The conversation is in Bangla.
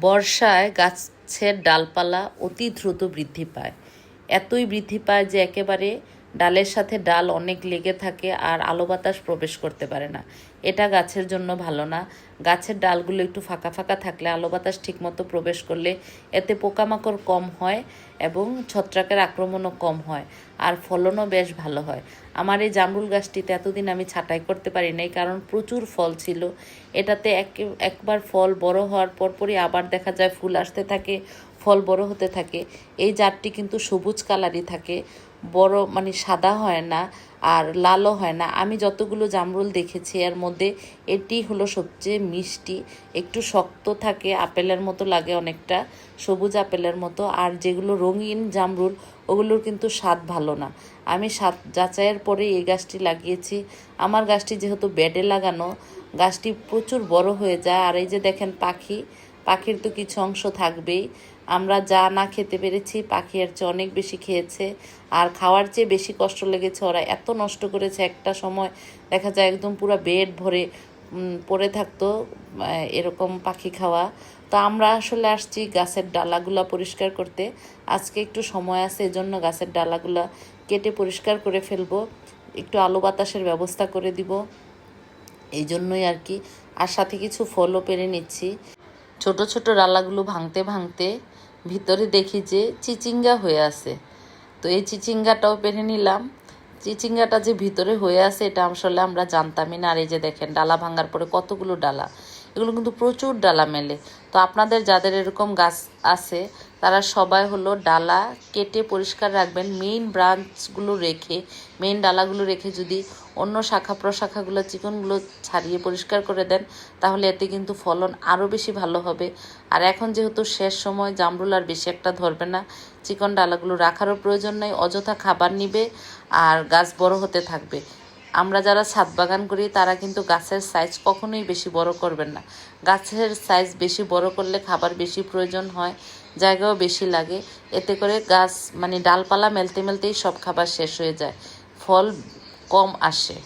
বর্ষায় গাছের ডালপালা অতি দ্রুত বৃদ্ধি পায়। এতই বৃদ্ধি পায় যে একেবারে ডালের সাথে ডাল অনেক লেগে থাকে আর আলো বাতাস প্রবেশ করতে পারে না। এটা গাছের জন্য ভালো না। গাছের ডালগুলো একটু ফাঁকা ফাঁকা থাকলে আলো বাতাস ঠিকমতো প্রবেশ করলে এতে পোকামাকড় কম হয় এবং ছত্রাকের আক্রমণও কম হয় আর ফলনও বেশ ভালো হয়। আমার এই জামরুল গাছটিতে এতদিন আমি ছাঁটাই করতে পারি নাই কারণ প্রচুর ফল ছিল। এটাতে এক, একবার ফল বড় হওয়ার পরপরই আবার দেখা যায় ফুল আসতে থাকে, ফল বড় হতে থাকে। এই জাতটি কিন্তু সবুজ কালারই থাকে। বড় মানে সাদা হয় না আর লালও হয় না। আমি যতগুলো জামরুল দেখেছি, এর মধ্যে এটি হলো সবচেয়ে মিষ্টি। একটু শক্ত থাকে, আপেলের মতো লাগে অনেকটা, সবুজ আপেলের মতো। আর যেগুলো রঙিন জামরুল, ওগুলোর কিন্তু স্বাদ ভালো না। আমি স্বাদ যাচাইয়ের পরে এই গাছটি লাগিয়েছি। আমার গাছটি যেহেতু বেডে লাগানো, গাছটি প্রচুর বড় হয়ে যায়। আর এই যে দেখেন পাখি পাখির তো কিছু অংশ থাকবেই। আমরা যা না খেতে পেরেছি, পাখি আর চেয়ে অনেক বেশি খেয়েছে। আর খাওয়ার চেয়ে বেশি কষ্ট লেগেছে। ওরা এত নষ্ট করেছে একটা সময়, দেখা যায় একদম পুরো বেড ভরে পড়ে থাকতো এরকম পাখি খাওয়া। তো আমরা আসলে আসছি গাছের ডালাগুলা পরিষ্কার করতে। আজকে একটু সময় আছে, এজন্য গাছের ডালাগুলা কেটে পরিষ্কার করে ফেলব। একটু আলো বাতাসের ব্যবস্থা করে দিব। এই জন্যই আর কি। আর সাথে কিছু ফলও পেরে নিচ্ছি। ছোট ছোট ডালাগুলো ভাঙতে ভাঙতে ভিতরে দেখি যে চিচিঙ্গা হয়ে আছে। তো এই চিচিঙ্গাটাও পেরে নিলাম। চিচিঙ্গাটা যে ভিতরে হয়ে আছে, এটা আসলে আমরা জানতামই না। আর এই যে দেখেন, ডালা ভাঙার পরে কতগুলো ডালা। এগুলো কিন্তু প্রচুর ডালা মেলে তো আপনাদের যাদের এরকম গাছ আছে, তারা সবাই হলো ডালা কেটে পরিষ্কার রাখবেন। মেইন ব্রাঞ্চগুলো রেখে মেইন ডালাগুলো রেখে যদি অন্য শাখা প্রশাখাগুলো, চিকনগুলো ছাড়িয়ে পরিষ্কার করে দেন, তাহলে এতে কিন্তু ফলন আরও বেশি ভালো হবে। আর এখন যেহেতু শেষ সময়, জামরুল আর বেশি একটা ধরবে না। চিকন ডালাগুলো রাখারও প্রয়োজন নেই, অযথা খাবার নিবে আর গাছ বড় হতে থাকবে। আমরা যারা ছাদ বাগান করি, তারা কিন্তু গাছের সাইজ কখনোই বেশি বড় করবেন না। গাছের সাইজ বেশি বড় করলে খাবার বেশি প্রয়োজন হয়, জায়গাও বেশি লাগে। এতে করে গাছ মানে ডালপালা মেলতে মেলতেই সব খাবার শেষ হয়ে যায়। ফল কম আসে।